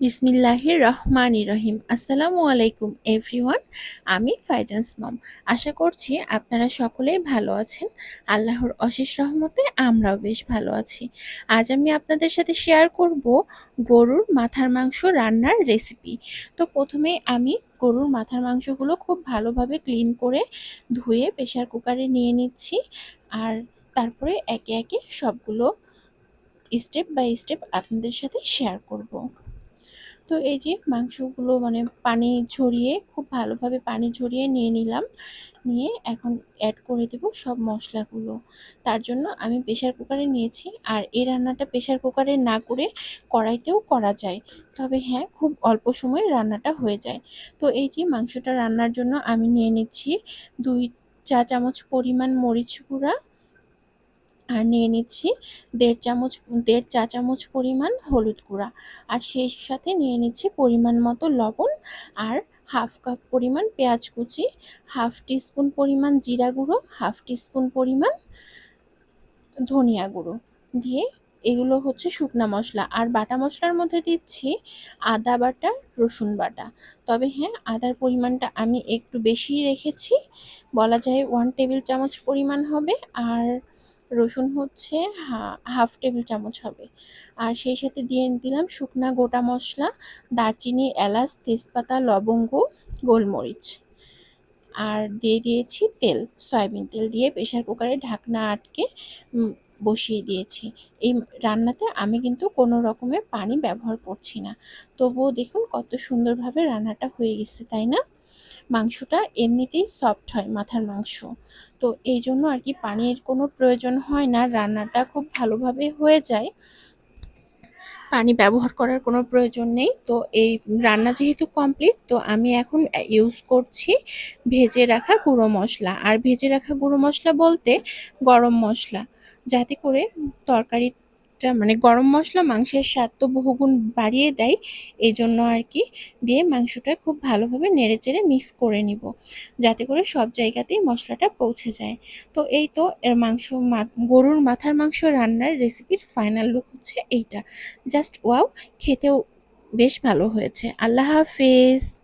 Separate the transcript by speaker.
Speaker 1: বিসমিল্লাহির রহমানি রহিম আসসালামু আলাইকুম, এভরিওয়ান। আমি ফাইজান্স মম। আশা করছি আপনারা সকলেই ভালো আছেন। আল্লাহর অশেষ রহমতে আমরাও বেশ ভালো আছি। আজ আমি আপনাদের সাথে শেয়ার করব গরুর মাথার মাংস রান্নার রেসিপি। তো প্রথমে আমি গরুর মাথার মাংসগুলো খুব ভালোভাবে ক্লিন করে ধুয়ে প্রেশার কুকারে নিয়ে নিচ্ছি। আর তারপরে একে একে সবগুলো স্টেপ বাই স্টেপ আপনাদের সাথে শেয়ার করব। তো এই যে মাংসগুলো মানে পানি ঝরিয়ে, খুব ভালোভাবে পানি ঝরিয়ে নিয়ে নিলাম। নিয়ে এখন অ্যাড করে দেব সব মশলাগুলো। তার জন্য আমি প্রেশার কুকারে নিয়েছি। আর এই রান্নাটা প্রেশার কুকারে না করে কড়াইতেও করা যায়। তবে হ্যাঁ খুব অল্প সময়ে রান্নাটা হয়ে যায়। তো এই যে মাংসটা রান্নার জন্য আমি নিয়ে নিচ্ছি দুই চা চামচ পরিমাণ মরিচ গুঁড়া আর নিয়ে নিচ্ছি দেড় চামচ, দেড় চা চামচ পরিমাণ হলুদ গুঁড়া। আর সেই সাথে নিয়ে নিচ্ছি পরিমাণ মতো লবণ আর হাফ কাপ পরিমাণ পেঁয়াজ কুচি, হাফ টিস্পুন পরিমাণ জিরা গুঁড়ো, হাফ টিস্পুন পরিমাণ ধনিয়া গুঁড়ো। দিয়ে এগুলো হচ্ছে শুকনা মশলা। আর বাটা মশলার মধ্যে দিচ্ছি আদা বাটা, রসুন বাটা। তবে হ্যাঁ আদার পরিমাণটা আমি একটু বেশি রেখেছি। বলা যায় ওয়ান টেবিল চামচ পরিমাণ হবে। আর রসুন হচ্ছে হাফ টেবিল চামচ হবে। আর সেই সাথে দিয়ে দিলাম শুকনা গোটা মশলা, দারচিনি, এলাচ, তেজপাতা, লবঙ্গ, গোলমরিচ। আর দিয়ে দিয়েছি তেল, সয়াবিন তেল দিয়ে প্রেশার কুকারে ঢাকনা আটকে বসিয়ে দিয়েছি। এই রান্নাতে আমি কিন্তু কোনো রকমের পানি ব্যবহার করছি না। তবুও দেখুন কত সুন্দরভাবে রান্নাটা হয়ে গেছে, তাই না? মাংসটা এমনিতেই সফট হয় মাথার মাংস। তো এই জন্য আর কি পানির কোনো প্রয়োজন হয় না, রান্নাটা খুব ভালোভাবে হয়ে যায়। পানি ব্যবহার করার কোনো প্রয়োজন নেই। তো এই রান্না যেহেতু কমপ্লিট তো আমি এখন ইউজ করছি ভেজে রাখা গুঁড়ো মশলা। আর ভেজে রাখা গুঁড়ো মশলা বলতে গরম মশলা, যাতে করে তরকারি মানে গরম মশলা মাংসের স্বাদ তো বহুগুণ বাড়িয়ে দেয় এই জন্য আর কি দিয়ে মাংসটা খুব ভালোভাবে নেড়ে চেড়ে মিক্স করে নিব, যাতে করে সব জায়গাতেই মশলাটা পৌঁছে যায়। তো এই তো এর মাংস গরুর মাথার মাংস রান্নার রেসিপির ফাইনাল লুক হচ্ছে এইটা। জাস্ট ওয়াও খেতেও বেশ ভালো হয়েছে। আল্লাহ হাফেজ।